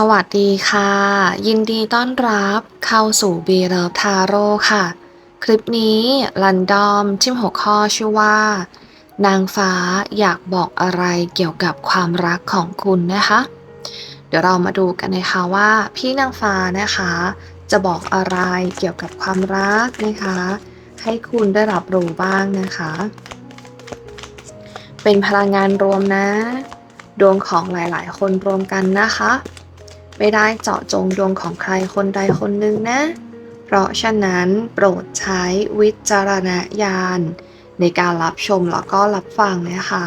สวัสดีค่ะ ยินดีต้อนรับเข้าสู่ b ีเลิฟทาโร่ค่ะ คลิปนี้ลันดอมจิ้มหัวข้อชื่อว่า นางฟ้าอยากบอกอะไรเกี่ยวกับความรักของคุณนะคะ เดี๋ยวเรามาดูกันนะคะว่าพี่นางฟ้านะคะ จะบอกอะไรเกี่ยวกับความรักนะคะ ให้คุณได้รับรู้บ้างนะคะ เป็นพลังงานรวมนะดวงของหลาย ๆ คนรวมกันนะคะ ไม่ได้เจาะจงดวงของใครคนใดคนหนึ่งนะ เพราะฉะนั้นโปรดใช้วิจารณญาณในการรับชมแล้วก็รับฟังนะคะ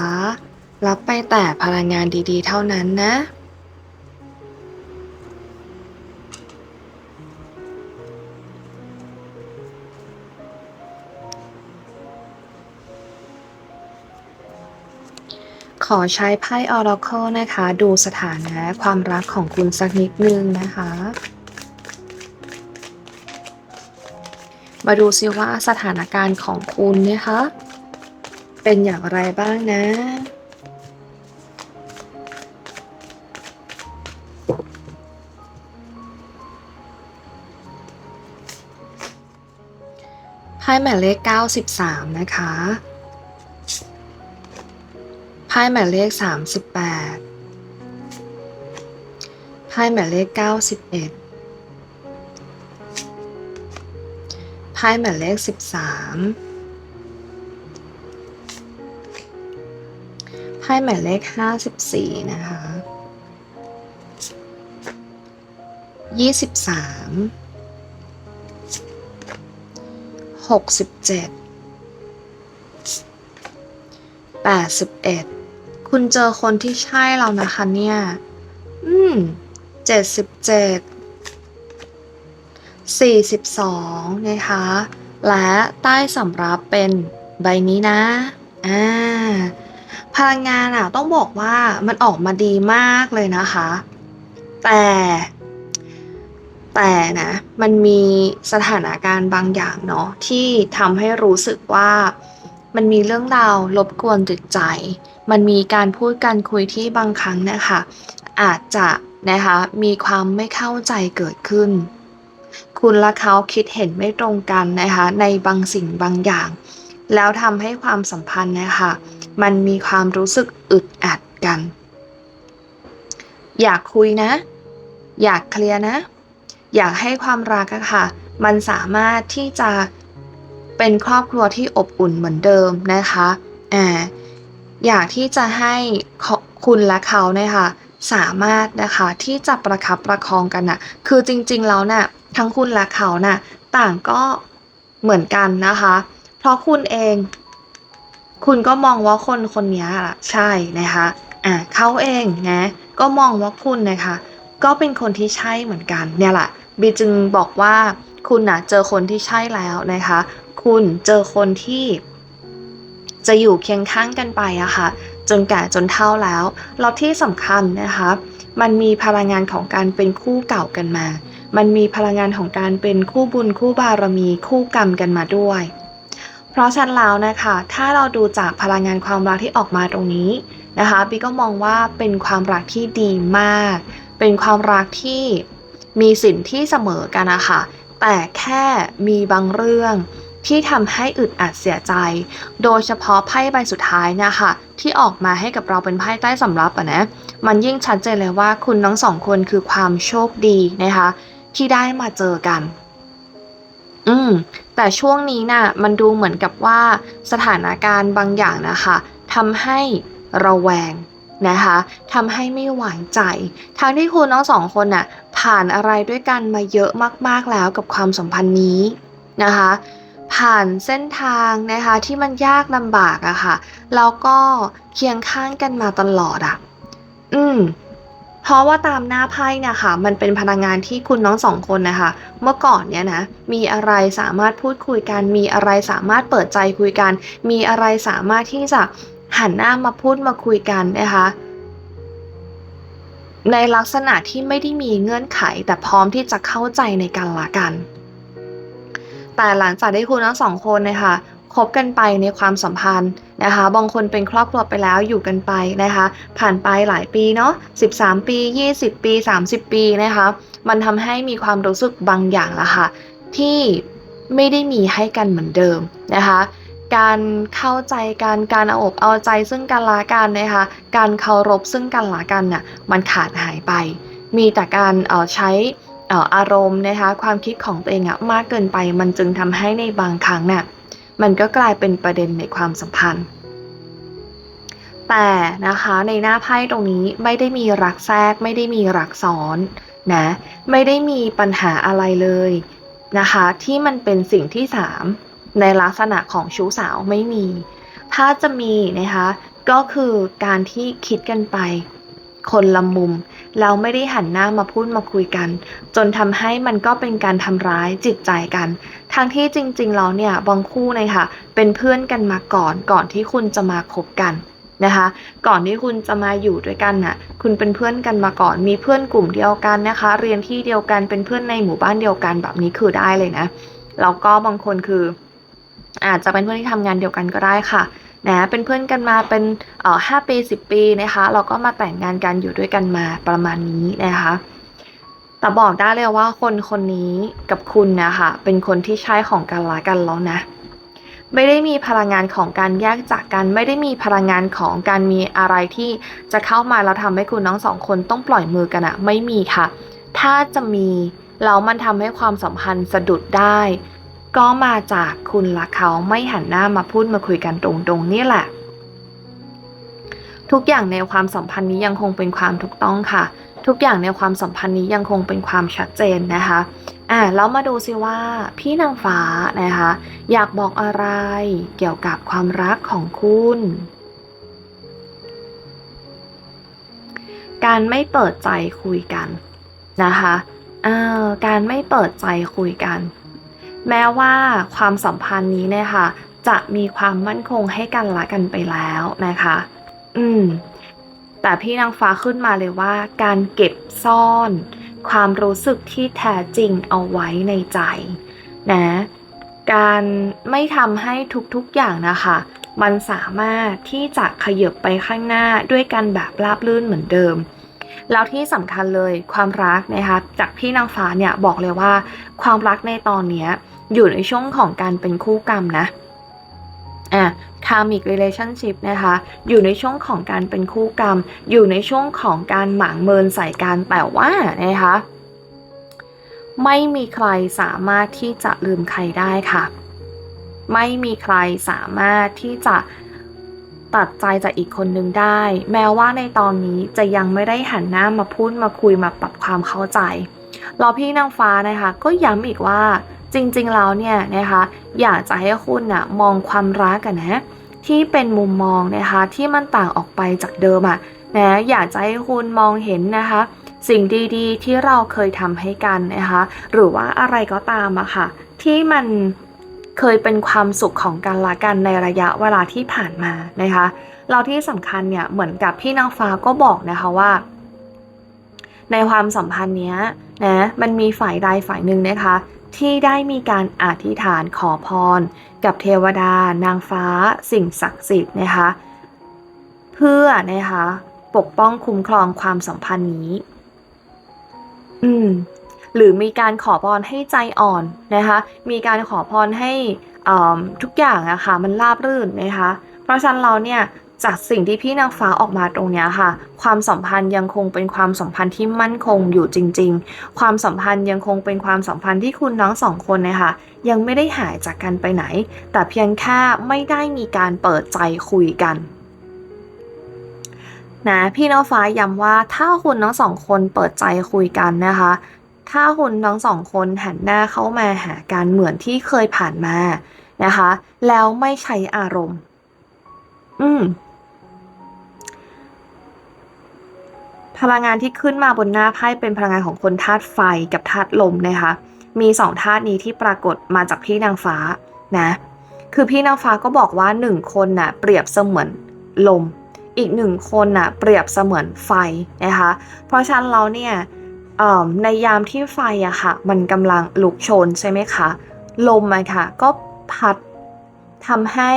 รับไปแต่พลังงานดีๆ เท่านั้นนะ ขอใช้ไพ่ Oracle นะคะ ดูสถานะความรักของคุณสักนิดนึงนะคะ มาดูซิว่าสถานการณ์ของคุณนะคะ เป็นอย่างไรบ้างนะไพ่หมายเลข 93 นะคะ ไพ่หมายเลข 38ไพ่หมายเลข 91ไพ่หมายเลข 13ไพ่หมายเลข 54 นะคะ 23 67 81 คุณเจอคนที่ใช่แล้วนะคะเนี่ย อืม77 42นะคะ และใต้สำรับเป็นใบนี้นะ อ่า พลังงานอะ ต้องบอกว่ามันออกมาดีมากเลยนะคะ แต่แต่นะมันมีสถานการณ์บางอย่างเนาะที่ทำให้รู้สึกว่ามันมีเรื่องราวรบกวนจิตใจ มันมีการพูดการคุยที่บางครั้งเนะคะอาจจะนะคะมีความไม่เข้าใจเกิดขึ้น คุณและเขาคิดเห็นไม่ตรงกันนะคะในบางสิ่งบางอย่าง แล้วทำให้ความสัมพันธ์นะคะมันมีความรู้สึกอึดอัดกัน อยากคุยนะ อยากเคลียร์นะ อยากให้ความรักอะค่ะ มันสามารถที่จะเป็นครอบครัวที่อบอุ่นเหมือนเดิมนะคะอ่า อยากที่จะให้คุณและเขาเนี่ยค่ะสามารถนะคะที่จะประคับประคองกันน่ะคือจริงๆแล้วน่ะทั้งคุณและเขาน่ะต่างก็เหมือนกันนะคะ เพราะคุณเอง คุณก็มองว่าคนคนนี้ล่ะใช่นะคะอ่าเขาเองนะก็มองว่าคุณนะคะก็เป็นคนที่ใช่เหมือนกันเนี่ยแหละบีจึงบอกว่าคุณน่ะเจอคนที่ใช่แล้วนะคะ คุณเจอคนที่ จะอยู่เคียงข้างกันไปอะค่ะ จนแก่จนเฒ่าแล้วแล้วที่สำคัญนะคะ มันมีพลังงานของการเป็นคู่เก่ากันมา มันมีพลังงานของการเป็นคู่บุญคู่บารมีคู่กรรมกันมาด้วย เพราะฉะนั้นแล้วนะคะ ถ้าเราดูจากพลังงานความรักที่ออกมาตรงนี้นะคะบีก็มองว่าเป็นความรักที่ดีมาก เป็นความรักที่มีสินที่เสมอกันนะคะแต่แค่มีบางเรื่อง ที่ทำให้อึดอัดเสียใจ โดยเฉพาะไพ่ใบสุดท้ายเนี่ยค่ะ ที่ออกมาให้กับเราเป็นไพ่ใต้สำรับอะนะ มันยิ่งชัดเจนเลยว่าคุณทั้งสองคนคือความโชคดีนะคะ ที่ได้มาเจอกัน อืม แต่ช่วงนี้น่ะมันดูเหมือนกับว่าสถานการณ์บางอย่างนะคะทำให้ระแวงนะคะทำให้ไม่หวานใจ ทั้งที่คุณทั้งสองคนน่ะผ่านอะไรด้วยกันมาเยอะมากๆแล้วกับความสัมพันธ์นี้นะคะ ผ่านเส้นทางนะคะที่มันยากลำบากอะค่ะแล้วก็เคียงข้างกันมาตลอดอะอืมเพราะว่าตามหน้าไพ่นี่ยค่ะมันเป็นพลังงานที่คุณน้องสองคนนะคะเมื่อก่อนเนี่ยนะมีอะไรสามารถพูดคุยกัน มีอะไรสามารถเปิดใจคุยกัน มีอะไรสามารถที่จะหันหน้ามาพูดมาคุยกันนะคะในลักษณะที่ไม่ได้มีเงื่อนไขแต่พร้อมที่จะเข้าใจในกันละกัน แต่หลังจากที่คุณทั้งสองคนนะคะคบกันไปในความสัมพันธ์นะคะ บางคนเป็นครอบครัวไปแล้วอยู่กันไปนะคะ ผ่านไปหลายปีเนาะ 13 ปี 20 ปี 30 ปีนะคะ มันทำให้มีความรู้สึกบางอย่างละค่ะ ที่ไม่ได้มีให้กันเหมือนเดิมนะคะ การเข้าใจกัน การเอาอกเอาใจซึ่งกันและกันนะคะ การเคารพซึ่งกันและกันน่ะ มันขาดหายไป มีแต่การเอ่อใช้ อ่อารมณ์นะคะความคิดของตัวเองอะมากเกินไป มันจึงทำให้ในบางครั้งน่ะมันก็กลายเป็นประเด็นในความสัมพันธ์ แต่นะคะในหน้าไพ่ตรงนี้ไม่ได้มีรักแทรก ไม่ได้มีรักซ้อนนะไม่ได้มีปัญหาอะไรเลยนะคะที่มันเป็นสิ่งที่สามในลักษณะของชู้สาวไม่มี ถ้าจะมีนะคะก็คือการที่คิดกันไป คนละมุม แล้วไม่ได้หันหน้ามาพูดมาคุยกัน จนทำให้มันก็เป็นการทำร้ายจิตใจกัน ทั้งที่จริงๆแล้วเนี่ยบางคู่นะคะเป็นเพื่อนกันมาก่อนก่อนที่คุณจะมาคบกันนะคะก่อนที่คุณจะมาอยู่ด้วยกันน่ะคุณเป็นเพื่อนกันมาก่อน มีเพื่อนกลุ่มเดียวกันนะคะ เรียนที่เดียวกันเป็นเพื่อนในหมู่บ้านเดียวกันแบบนี้คือได้เลยนะแล้วก็บางคนคือ อาจจะเป็นเพื่อนที่ทำงานเดียวกันก็ได้ค่ะ นะเป็นเพื่อนกันมาเป็นเอ่อห้าปีสิบปีนะคะเราก็มาแต่งงานกันอยู่ด้วยกันมาประมาณนี้นะคะแต่บอกได้เลยว่าคนคนนี้กับคุณนะคะเป็นคนที่ใช่ของกันละกันแล้วนะ ไม่ได้มีพลังงานของการแยกจากกัน ไม่ได้มีพลังงานของการมีอะไรที่จะเข้ามาแล้วทำให้คุณน้องสองคนต้องปล่อยมือกันอะไม่มีค่ะ ถ้าจะมีแล้วมันทำให้ความสัมพันธ์สะดุดได้ ก็มาจากคุณและเขาไม่หันหน้ามาพูดมาคุยกันตรงๆนี่แหละ ทุกอย่างในความสัมพันธ์นี้ยังคงเป็นความถูกต้องค่ะ ทุกอย่างในความสัมพันธ์นี้ยังคงเป็นความชัดเจนนะคะอ่าแล้วมาดูซิว่าพี่นางฟ้านะคะ อยากบอกอะไรเกี่ยวกับความรักของคุณ การไม่เปิดใจคุยกันนะคะอ่าการไม่เปิดใจคุยกัน แม้ว่าความสัมพันธ์นี้เนี่ยค่ะ จะมีความมั่นคงให้กันละกันไปแล้วนะคะ อืม แต่พี่นางฟ้าขึ้นมาเลยว่า การเก็บซ่อน ความรู้สึกที่แท้จริงเอาไว้ในใจนะ การไม่ทำให้ทุกๆอย่างนะคะ มันสามารถที่จะขยับไปข้างหน้าด้วยกันแบบราบรื่นเหมือนเดิมแล้วที่สำคัญเลยความรักนะคะจากพี่นางฟ้าเนี่ยบอกเลยว่า ความรักในตอนเนี้ย อยู่ในช่วงของการเป็นคู่กรรมนะอะ karmic relationship นะคะ อยู่ในช่วงของการเป็นคู่กรรม อยู่ในช่วงของการหมางเมินใส่กันแต่ว่านะคะ ไม่มีใครสามารถที่จะลืมใครได้ค่ะ ไม่มีใครสามารถที่จะตัดใจจากอีกคนนึงได้ แม้ว่าในตอนนี้จะยังไม่ได้หันหน้ามาพูดมาคุยมาปรับความเข้าใจเราพี่นางฟ้านะคะ ก็ย้ำอีกว่า จริงๆแล้วเนี่ยนะคะอยากจะให้คุณนะมองความรักกันนะที่เป็นมุมมองนะคะที่มันต่างออกไปจากเดิมอะนะอยากจะให้คุณมองเห็นนะคะ สิ่งดีๆ ที่เราเคยทำให้กันนะคะ หรือว่าอะไรก็ตามอะค่ะ ที่มันเคยเป็นความสุขของกันละกันในระยะเวลาที่ผ่านมานะคะเราที่สำคัญเนี่ยเหมือนกับพี่นางฟ้าก็บอกนะคะว่า ในความสัมพันธ์เนี้ยนะมันมีฝ่ายใดฝ่ายหนึ่งนะคะ ที่ได้มีการอธิษฐานขอพร กับเทวดา นางฟ้า สิ่งศักดิ์สิทธิ์นะคะ เพื่อนะคะปกป้องคุ้มครองความสัมพันธ์นี้ อืม หรือมีการขอพรให้ใจอ่อนนะคะ มีการขอพรให้ทุกอย่างอะค่ะมันราบรื่นนะคะ เพราะฉะนั้นเราเนี่ย จากสิ่งที่พี่นางฟ้าออกมาตรงนี้ค่ะ ความสัมพันธ์ยังคงเป็นความสัมพันธ์ที่มั่นคงอยู่จริง ๆ ความสัมพันธ์ยังคงเป็นความสัมพันธ์ที่คุณน้องสองคนนะคะยังไม่ได้หายจากกันไปไหน แต่เพียงแค่ไม่ได้มีการเปิดใจคุยกันนะพี่น้องฟ้าย้ำว่าถ้าคุณทั้งสองคนเปิดใจคุยกันนะคะ ถ้าคุณทั้งสองคนหันหน้าเข้ามาหากันเหมือนที่เคยผ่านมานะคะ แล้วไม่ใช้อารมณ์ อืม พลังงานที่ขึ้นมาบนหน้าไพ่เป็นพลังงานของคนธาตุไฟกับธาตุลมนะคะ มีสองธาตุนี้ที่ปรากฏมาจากพี่นางฟ้านะ คือพี่นางฟ้าก็บอกว่าหนึ่งคนน่ะเปรียบเสมือนลม อีกหนึ่งคนน่ะเปรียบเสมือนไฟนะคะ เพราะฉะนั้นเราเนี่ยในยามที่ไฟอะค่ะ มันกำลังลุกโชนใช่ไหมคะ ลมอะค่ะ ก็พัดทำให้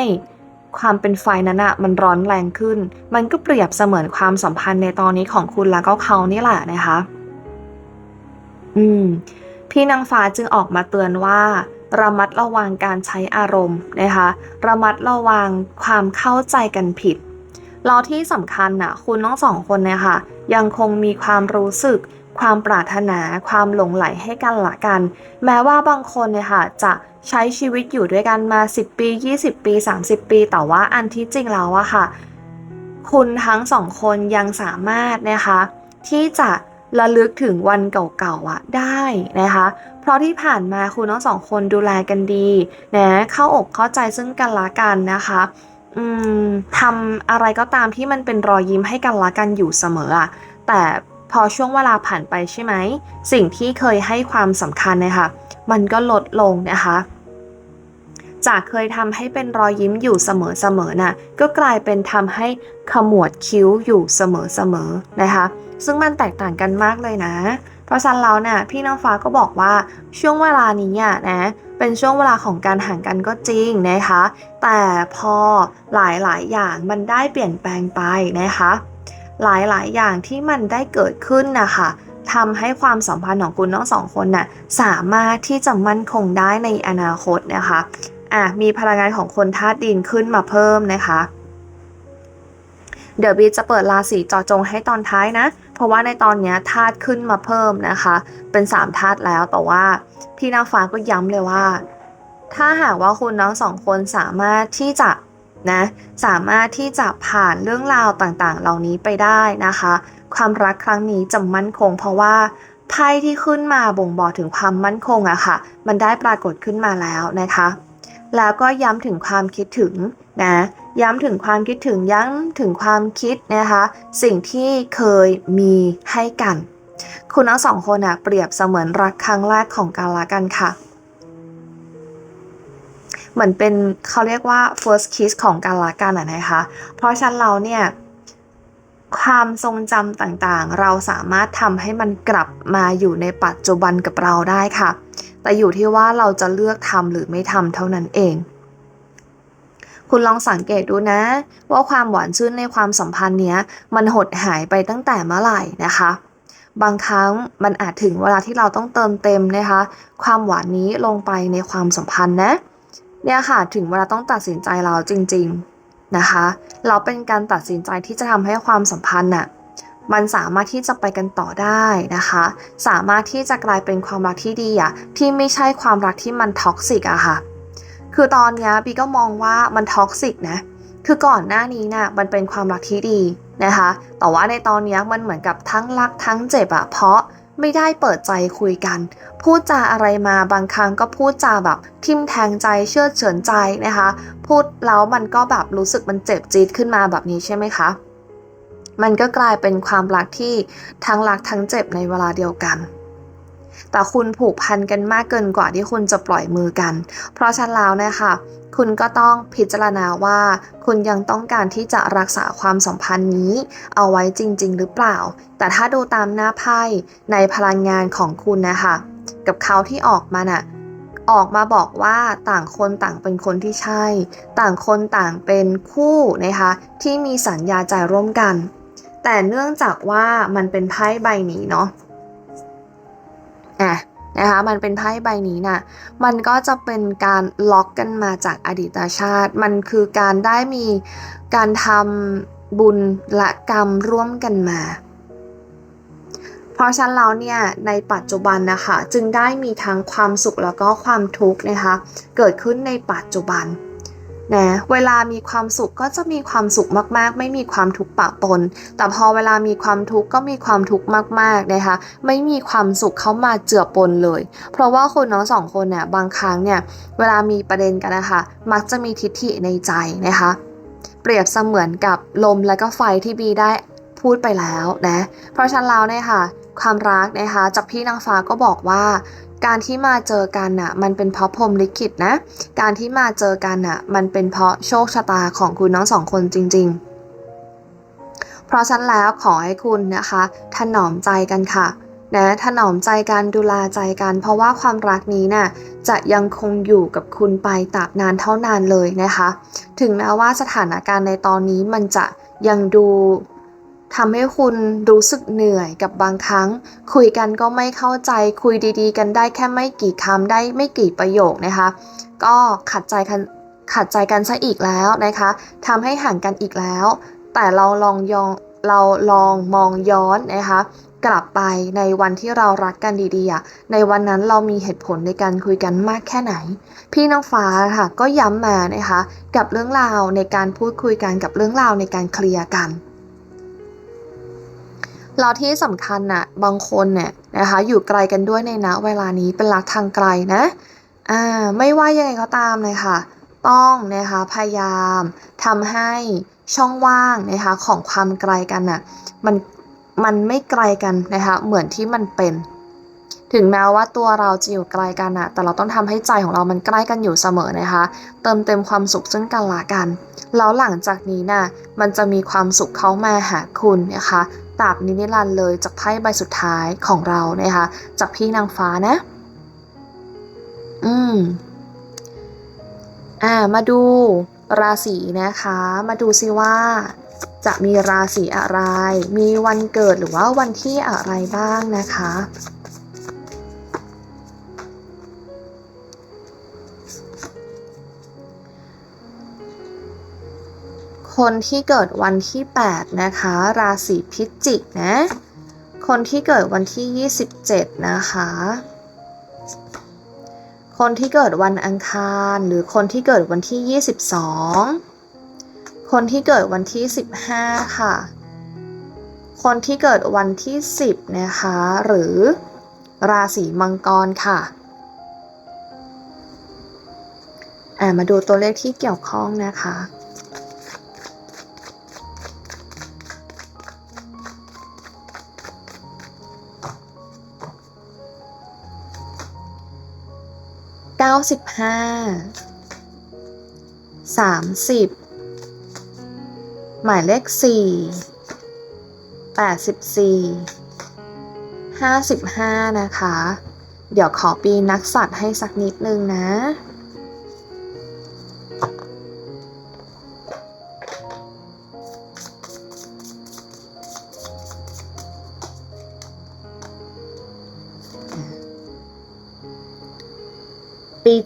ความเป็นไฟนั้นอะมันร้อนแรงขึ้น มันก็เปรียบเสมือนความสัมพันธ์ในตอนนี้ของคุณแล้วก็เขานี่แหละนะคะ อืม พี่นางฟ้าจึงออกมาเตือนว่า ระมัดระวังการใช้อารมณ์นะคะ ระมัดระวังความเข้าใจกันผิดแล้วที่สำคัญน่ะคุณทั้งสองคนเนี่ยค่ะ ยังคงมีความรู้สึก ความปรารถนาความหลงไหลให้กันละกัน แม้ว่าบางคนเนี่ยค่ะจะใช้ชีวิตอยู่ด้วยกันมา 10 ปี 20 ปี 30 ปี แต่ว่าอันที่จริงแล้วอะค่ะ คุณทั้งสองคนยังสามารถนะคะ ที่จะระลึกถึงวันเก่าๆอะได้นะคะ เพราะที่ผ่านมาคุณทั้งสองคนดูแลกันดีนะเข้าอกเข้าใจซึ่งกันและกันนะคะอืมทำอะไรก็ตามที่มันเป็นรอยยิ้มให้กันละกันอยู่เสมออะแต่ พอช่วงเวลาผ่านไปใช่ไหม สิ่งที่เคยให้ความสำคัญนะคะ มันก็ลดลงนะคะ จากเคยทำให้เป็นรอยยิ้มอยู่เสมอๆน่ะ ก็กลายเป็นทำให้ขมวดคิ้วอยู่เสมอๆนะคะ ซึ่งมันแตกต่างกันมากเลยนะ เพราะฉะนั้นแล้วเนี่ยพี่น้องฟ้าก็บอกว่าช่วงเวลานี้อะนะเป็นช่วงเวลาของการห่างกันก็จริงนะคะ แต่พอหลายๆ อย่างมันได้เปลี่ยนแปลงไปนะคะ หลายๆ อย่างที่มันได้เกิดขึ้นนะคะทำให้ความสัมพันธ์ของคุณทั้งสองคนน่ะสามารถที่จะมั่นคงได้ในอนาคตนะคะอะมีพลังงานของคนธาตุดินขึ้นมาเพิ่มนะคะเดี๋ยวบีจะเปิดราศีจอจงให้ตอนท้ายนะ เพราะว่าในตอนนี้ธาตุขึ้นมาเพิ่มนะคะ เป็น3ธาตุแล้วแต่ว่าพี่นางฟ้าก็ย้ำเลยว่า ถ้าหากว่าคุณทั้งสองคนสามารถที่จะ นะสามารถที่จะผ่านเรื่องราวต่างๆ เหล่านี้ไปได้นะคะ ความรักครั้งนี้จะมั่นคง เพราะว่าไพ่ที่ขึ้นมาบ่งบอกถึงความมั่นคงอะค่ะ มันได้ปรากฏขึ้นมาแล้วนะคะ แล้วก็ย้ำถึงความคิดถึงนะย้ำถึงความคิดถึงย้ำถึงความคิดนะคะ สิ่งที่เคยมีให้กัน คุณทั้งสองคนอะเปรียบเสมือนรักครั้งแรกของกันละกันค่ะ เหมือนเป็นเขาเรียกว่า first kiss ของกันและกันอะนะคะ เพราะฉะนั้นเราเนี่ยความทรงจำต่างๆ เราสามารถทำให้มันกลับมาอยู่ในปัจจุบันกับเราได้ค่ะ แต่อยู่ที่ว่าเราจะเลือกทำหรือไม่ทำเท่านั้นเอง คุณลองสังเกตดูนะ ว่าความหวานชื่นในความสัมพันธ์เนี้ย มันหดหายไปตั้งแต่เมื่อไหร่นะคะ บางครั้งมันอาจถึงเวลาที่เราต้องเติมเต็มนะคะ ความหวานนี้ลงไปในความสัมพันธ์นะ เนี่ยค่ะถึงเวลาต้องตัดสินใจเราจริง ๆนะคะเราเป็นการตัดสินใจที่จะทำให้ความสัมพันธ์น่ะมันสามารถที่จะไปกันต่อได้นะคะ สามารถที่จะกลายเป็นความรักที่ดีอะที่ไม่ใช่ความรักที่มันท็อกซิกอะค่ะ คือตอนเนี้ยบีก็มองว่ามันท็อกซิกนะ คือก่อนหน้านี้น่ะมันเป็นความรักที่ดีนะคะ แต่ว่าในตอนเนี้ยมันเหมือนกับทั้งรักทั้งเจ็บอะเพราะ ไม่ได้เปิดใจคุยกัน พูดจาอะไรมาบางครั้งก็พูดจาแบบ ทิมแทงใจเชื่อเฉือนใจนะคะ พูดแล้วมันก็แบบรู้สึกมันเจ็บจี๊ดขึ้นมาแบบนี้ใช่ไหมคะ มันก็กลายเป็นความรักที่ทั้งรักทั้งเจ็บในเวลาเดียวกัน แต่คุณผูกพันกันมากเกินกว่าที่คุณจะปล่อยมือกัน เพราะฉะนั้นแล้วเนี่ยค่ะคุณก็ต้องพิจารณาว่า คุณยังต้องการที่จะรักษาความสัมพันธ์นี้ เอาไว้จริง ๆ หรือเปล่า แต่ถ้าดูตามหน้าไพ่ในพลังงานของคุณนะคะกับเขาที่ออกมาน่ะออกมาบอกว่าต่างคนต่างเป็นคนที่ใช่ ต่างคนต่างเป็นคู่นะคะที่มีสัญญาใจร่วมกัน แต่เนื่องจากว่ามันเป็นไพ่ใบนี้เนาะ อะนะคะมันเป็นไพ่ใบนี้น่ะมันก็จะเป็นการล็อกกันมาจากอดีตชาติ มันคือการได้มีการทำบุญและกรรมร่วมกันมา เพราะฉะนั้นแล้วเนี่ยในปัจจุบันนะคะจึงได้มีทั้งความสุขแล้วก็ความทุกข์นะคะเกิดขึ้นในปัจจุบัน นะเวลามีความสุขก็จะมีความสุขมากๆ ไม่มีความทุกข์ปะปน แต่พอเวลามีความทุกข์ก็มีความทุกข์มากๆนะคะไม่มีความสุขเข้ามาเจือปนเลย เพราะว่าคนน้องสองคนเนี่ยบางครั้งเนี่ยเวลามีประเด็นกันนะคะมักจะมีทิฏฐิในใจนะคะ เปรียบเสมือนกับลมและก็ไฟที่บีได้พูดไปแล้วนะเพราะฉะนั้นแล้วเนี่ยค่ะความรักนะคะจากพี่นางฟ้าก็บอกว่า การที่มาเจอกันน่ะ มันเป็นเพราะพรมลิขิตนะ การที่มาเจอกันน่ะ มันเป็นเพราะโชคชะตาของคุณน้องสองคนจริง ๆ เพราะฉะนั้นแล้วขอให้คุณนะคะถนอมใจกันค่ะนะถนอมใจกันดูแลใจกัน เพราะว่าความรักนี้น่ะจะยังคงอยู่กับคุณไปตราบนานเท่านานเลยนะคะ ถึงแม้ว่าสถานการณ์ในตอนนี้มันจะยังดู ทำให้คุณรู้สึกเหนื่อยกับบางครั้ง คุยกันก็ไม่เข้าใจคุยดีๆ กันได้แค่ไม่กี่คำได้ไม่กี่ประโยคนะคะ ก็ขัดใจกันขัดใจกันซะอีกแล้วนะคะทำให้ห่างกันอีกแล้ว แต่เราลองยองเราลองมองย้อนนะคะกลับไปในวันที่เรารักกันดีๆ ในวันนั้นเรามีเหตุผลในการคุยกันมากแค่ไหน พี่น้องฟ้าค่ะก็ย้ำมานะคะ กับเรื่องราวในการพูดคุยกันกับเรื่องราวในการเคลียร์กัน เราที่สำคัญน่ะบางคนเนี่ยนะคะอยู่ไกลกันด้วยในณเวลานี้เป็นรักทางไกลนะอ่าไม่ว่ายังไงก็ตามเลยค่ะ ต้องนะคะพยายามทำให้ช่องว่างนะคะของความไกลกันน่ะมันมันไม่ไกลกันนะคะเหมือนที่มันเป็น ถึงแม้ว่าตัวเราจะอยู่ไกลกันอะแต่เราต้องทำให้ใจของเรามันใกล้กันอยู่เสมอนะคะ เติมเต็มความสุขซึ่งกันและกัน แล้วหลังจากนี้น่ะมันจะมีความสุขเข้ามาหาคุณนะคะ ตราบนิรันดร์เลยจากไพ่ใบสุดท้ายของเรานะคะจากพี่นางฟ้านะ อืมอ่ามาดูราศีนะคะ มาดูซิว่า จะมีราศีอะไร มีวันเกิดหรือว่าวันที่อะไรบ้างนะคะ คนที่เกิดวันที่ 8 นะคะ ราศีพิจิกนะ คนที่เกิดวันที่ 27 นะคะ คนที่เกิดวันอังคาร หรือคนที่เกิดวันที่ 22 คนที่เกิดวันที่ 15 ค่ะ คนที่เกิดวันที่ 10 นะคะ หรือราศีมังกรค่ะอ่ามาดูตัวเลขที่เกี่ยวข้องนะคะาสิบห้าสามสิบหมายเลขสี่แปดสิบสี่ห้าสิบห้านะคะ เดี๋ยวขอปีนักสัตว์ให้สักนิดนึงนะ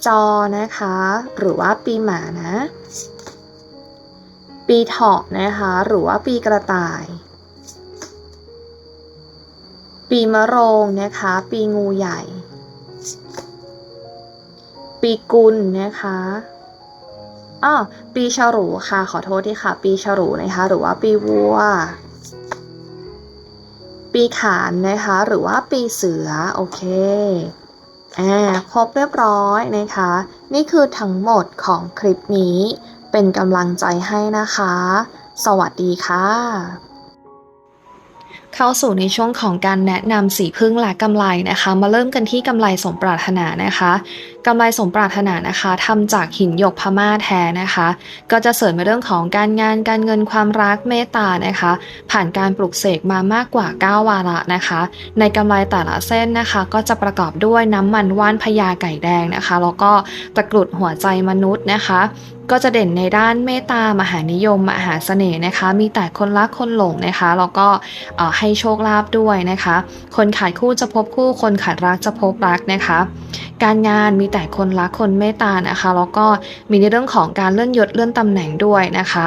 จอนะคะ หรือว่าปีหมานะ ปีเถาะนะคะ หรือว่าปีกระต่าย ปีมะโรงนะคะ ปีงูใหญ่ ปีกุลนะคะอ้อปีฉลูค่ะ ขอโทษที่ค่ะ ปีฉลูนะคะ หรือว่าปีวัว ปีขานนะคะ หรือว่าปีเสือ โอเค อ่าครบเรียบร้อยนะคะ นี่คือทั้งหมดของคลิปนี้ เป็นกำลังใจให้นะคะ สวัสดีค่ะ เข้าสู่ในช่วงของการแนะนำสีพึ่งและกำไรนะคะ มาเริ่มกันที่กำไรสมปรารถนานะคะ กำไรสมปรารถนานะคะทำจากหินหยกพม่าแท้นะคะ ก็จะเสริมในเรื่องของการงานการเงินความรักเมตตานะคะ ผ่านการปลุกเสกมามากกว่า 9 วาระนะคะ ในกำไรแต่ละเส้นนะคะ ก็จะประกอบด้วยน้ำมันว่านพญาไก่แดงนะคะ แล้วก็ตะกรุดหัวใจมนุษย์นะคะก็จะเด่นในด้านเมตตามหานิยม มหาเสน่ห์นะคะ มีแต่คนรักคนหลงนะคะแล้วก็ให้โชคลาภด้วยนะคะ คนขาดคู่จะพบคู่คนขาดรักจะพบรักนะคะ การงานมีแต่คนรักคนเมตตานะคะ แล้วก็มีในเรื่องของการเลื่อนยศเลื่อนตำแหน่งด้วยนะคะ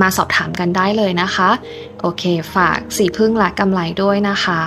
มาสอบถามกันได้เลยนะคะ โอเค ฝากสีพึ่งและกำไรด้วยนะคะ